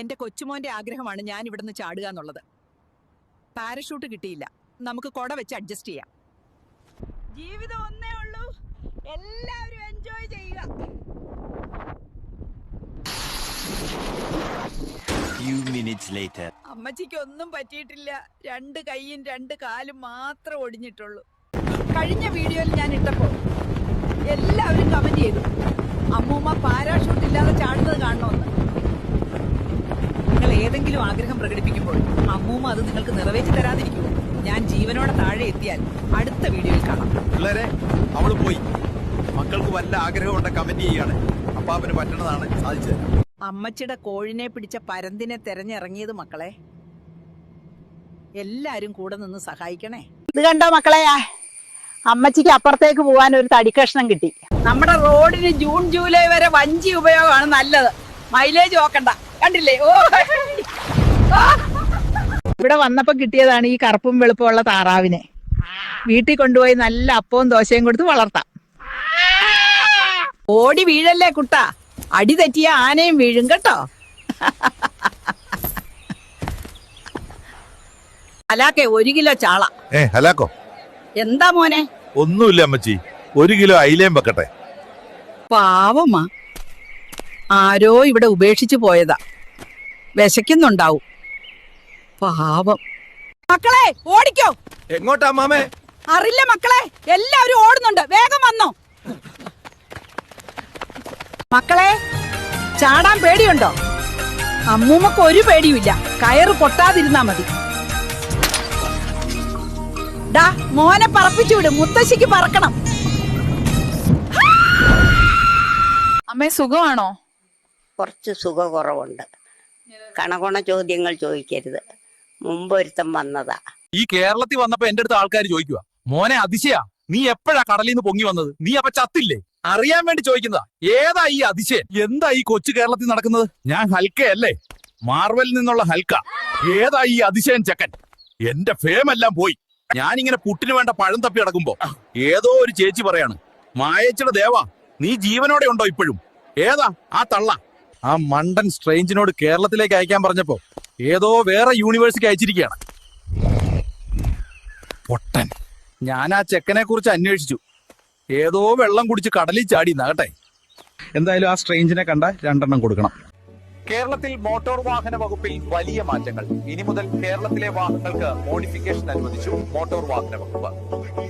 എന്റെ കൊച്ചുമോന്റെ ആഗ്രഹമാണ് ഞാൻ ഇവിടുന്ന് ചാടുക എന്നുള്ളത്. പാരഷൂട്ട് കിട്ടിയില്ല. നമുക്ക് കൊട വെച്ച് അഡ്ജസ്റ്റ് ചെയ്യാം. ജീവിതം ഒന്നേ ഉള്ളൂ. എല്ലാവരും എൻജോയ് ചെയ്യുക. Few minutes later. അമ്മച്ചിക്ക് ഒന്നും പറ്റിയിട്ടില്ല. രണ്ട് കൈയും രണ്ട് കാലും മാത്രം ഒടിഞ്ഞിട്ടുള്ളൂ. കഴിഞ്ഞ വീഡിയോയിൽ ഞാൻ ഇട്ടപ്പോ എല്ലാവരും കമന്റ് ചെയ്തു. അമ്മൂമ്മ പാരാഷൂട്ട് ഏതെങ്കിലും ആഗ്രഹം പ്രകടിപ്പിക്കുമ്പോൾ അമ്മൂമ്മ അത് നിങ്ങൾക്ക് നിറവേറ്റി തരാതിരിക്കുമോ? ഞാൻ ജീവനോടെ താഴെ എത്തിയാൽ അടുത്ത വീഡിയോയിൽ കാണാം. പിള്ളേരെ അവൾ പോയി. മക്കൾക്ക് വല്ല ആഗ്രഹം ഉണ്ട കമന്റ് ചെയ്യാണ്. അപ്പാപ്പന് പറ്റണതാണ് സാധിച്ചത്. അമ്മച്ചിയുടെ കോഴിനെ പിടിച്ച പരന്തിനെ തെരഞ്ഞിറങ്ങിയത് മക്കളെ. എല്ലാരും കൂടെ നിന്ന് സഹായിക്കണേ. ഇത് കണ്ടോ മക്കളെ? അമ്മച്ചിക്ക് അപ്പുറത്തേക്ക് പോകാൻ ഒരു തടിക്കഷ്ണം കിട്ടി. നമ്മുടെ റോഡിന് ജൂൺ ജൂലൈ വരെ വഞ്ചി ഉപയോഗമാണ് നല്ലത്. മൈലേജ് നോക്കണ്ട. കണ്ടില്ലേ? ഓ. ഇവിടെ വന്നപ്പോ കിട്ടിയതാണ് ഈ കറുപ്പും വെളുപ്പമുള്ള താറാവിനെ. വീട്ടിൽ കൊണ്ടുപോയി നല്ല അപ്പവും ദോശയും കൊടുത്ത് വളർത്താം. ഓടി വീഴല്ലേ കുട്ട? അടി തെറ്റിയ ആനയും വീഴും കേട്ടോ. അലാക്കെ ഒരു കിലോ ചാള. ഏ ഹലാക്കോ? എന്താ മോനെ? ഒന്നുമില്ല അമ്മച്ചി. ഒരു കിലോ അയിലയും വെക്കട്ടെ. പാവമാ ആരോ ഇവിടെ ഉപേക്ഷിച്ചു പോയതാ. വിശക്കുന്നുണ്ടാവും. പാവം. മക്കളെ ഓടിക്കോ. എങ്ങോട്ടാ മാമേ? അറിയില്ല മക്കളെ എല്ലാവരും ഓടുന്നുണ്ട്. വേഗം വന്നോ. മക്കളെ ചാടാൻ പേടിയുണ്ടോ? അമ്മൂമ്മക്ക് ഒരു പേടിയുമില്ല. കയറ് പൊട്ടാതിരുന്നാ മതി. ഡാ മോനെ പറപ്പിച്ചു വിടും. മുത്തശ്ശിക്ക് പറക്കണം. അമ്മേ സുഖമാണോ? കുറച്ച് സുഖക്കുറവുണ്ട് കണകുണ ചോദ്യങ്ങൾ ചോദിക്കരുത്. മുമ്പ് ഒരുത്തം വന്നതാ. ഈ കേരളത്തിൽ വന്നപ്പോ എന്റെ അടുത്ത് ആൾക്കാർ ചോദിക്കുക മോനെ അതിശയ നീ എപ്പോഴാ കടലിൽ നിന്ന് പൊങ്ങി വന്നത്? നീ അപ്പൊ ചത്തില്ലേ? അറിയാൻ വേണ്ടി ചോദിക്കുന്നതാ ഏതാ ഈ അതിശയൻ എന്താ ഈ കൊച്ചു കേരളത്തിൽ നടക്കുന്നത്? ഞാൻ ഹൽക്കയല്ലേ മാർവലിൽ നിന്നുള്ള ഹൽക്ക. ഏതാ ഈ അതിശയൻ ചെക്കൻ? എന്റെ ഫേം എല്ലാം പോയി. ഞാനിങ്ങനെ പുട്ടിന് വേണ്ട പഴം തപ്പി നടക്കുമ്പോ ഏതോ ഒരു ചേച്ചി പറയാണ് മായച്ചിയുടെ ദേവാ നീ ജീവനോടെ ഉണ്ടോ ഇപ്പോഴും? ഏതാ? ആ തള്ള. ആ മണ്ടൻ സ്ട്രേഞ്ചിനോട് കേരളത്തിലേക്ക് അയക്കാൻ പറഞ്ഞപ്പോ ഏതോ വേറെ യൂണിവേഴ്സിറ്റി അയച്ചിരിക്കുകയാണ്. പൊട്ടൻ. ഞാൻ ആ ചെക്കനെ കുറിച്ച് അന്വേഷിച്ചു. ഏതോ വെള്ളം കുടിച്ച് കടലിൽ ചാടി. നാകട്ടെ എന്തായാലും ആ സ്ട്രേഞ്ചിനെ കണ്ട രണ്ടെണ്ണം കൊടുക്കണം. കേരളത്തിൽ മോട്ടോർ വാഹന വകുപ്പിൽ വലിയ മാറ്റങ്ങൾ. ഇനി മുതൽ കേരളത്തിലെ വാഹനങ്ങൾക്ക് മോഡിഫിക്കേഷൻ അനുവദിച്ചു മോട്ടോർ വാഹന വകുപ്പ്.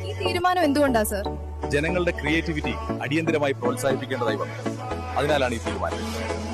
ഈ തീരുമാനം എന്തുകൊണ്ടാ സർ ജനങ്ങളുടെ ക്രിയേറ്റിവിറ്റി അടിയന്തരമായി പ്രോത്സാഹിപ്പിക്കേണ്ടതായി വന്നു. അതിനാലാണ് ഈ തീരുമാനം.